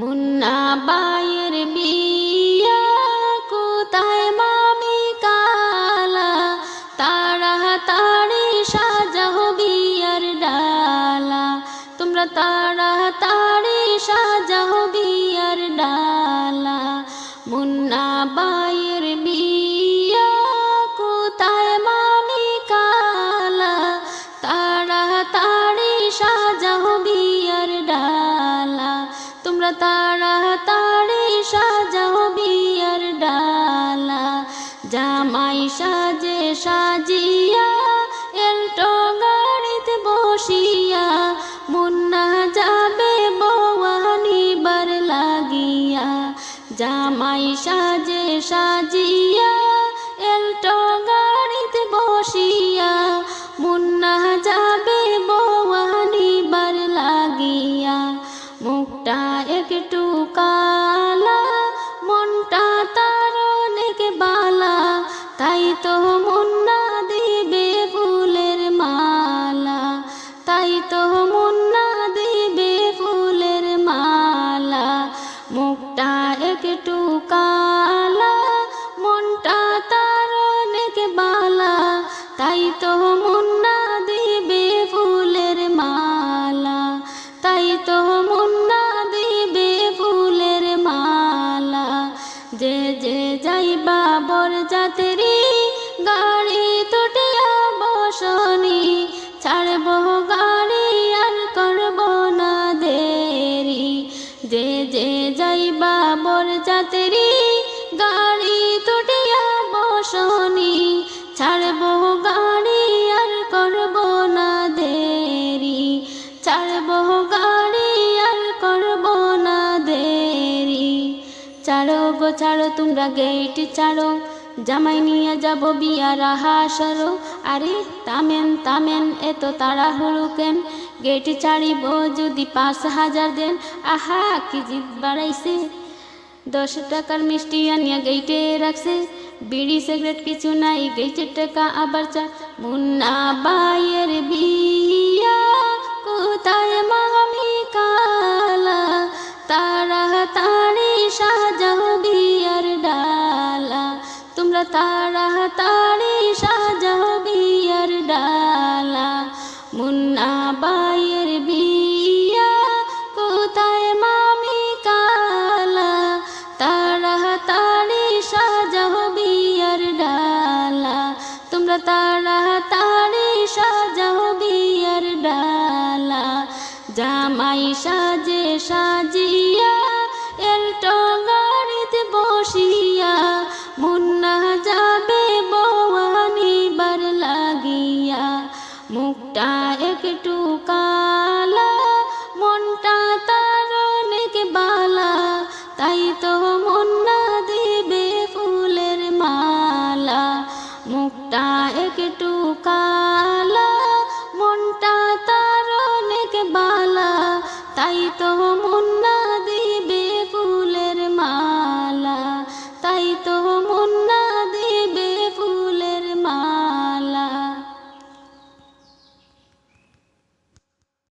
মুন্না বায়ের বিয়া কোথায়? মামি কালা, তারা তাড়ি সাজাও বিয়ার ডালা। তোমরা তারা তাড়ি সাজাও বিয়ার ডালা। মুন্না বায়ের তারা তাড়ি সাজাও বিয়ার ডালা। জামাই সাজে সাজিয়া, এলটো গাড়িতে বসিয়া মুন্না যাবে বৌয়ানিবার লাগিয়া। জামাই সাজে সাজিয়া, এলটো গাড়িতে বসিয়া তো মুন্না দিবে ফুলের মালা, তাই তো মুন্না দিবে ফুলের মালা। মুখটা একটু কালা, মনটা তার অনেক বালা, তাই তো মুন্না গাড়ি করব না দেরি। ছাড়ো গো, ছাড়ো, তোমরা গেট ছাড়ো। জামাই নিয়ে যাব বিয়ার হাসরো আরে, তামেন তামেন এত তাড়াহুড়ো কেন? গেট ছাড়িব যদি পাঁচ হাজার দেন। আহা, কি জিদ বাড়াইছে। দশ টাকার মিষ্টি আনিয়া গেইটে রাখছে। বিড়ি সিগারেট কিছু নাই গেইটের টাকা আবার চা। মুন্না বায়ের বিয়া তারা তাড়ি সাজাবি আর ডালা। মুন্না বায়ের মুখটা একটু কালা মনটা তার অনেক বালা তাই তো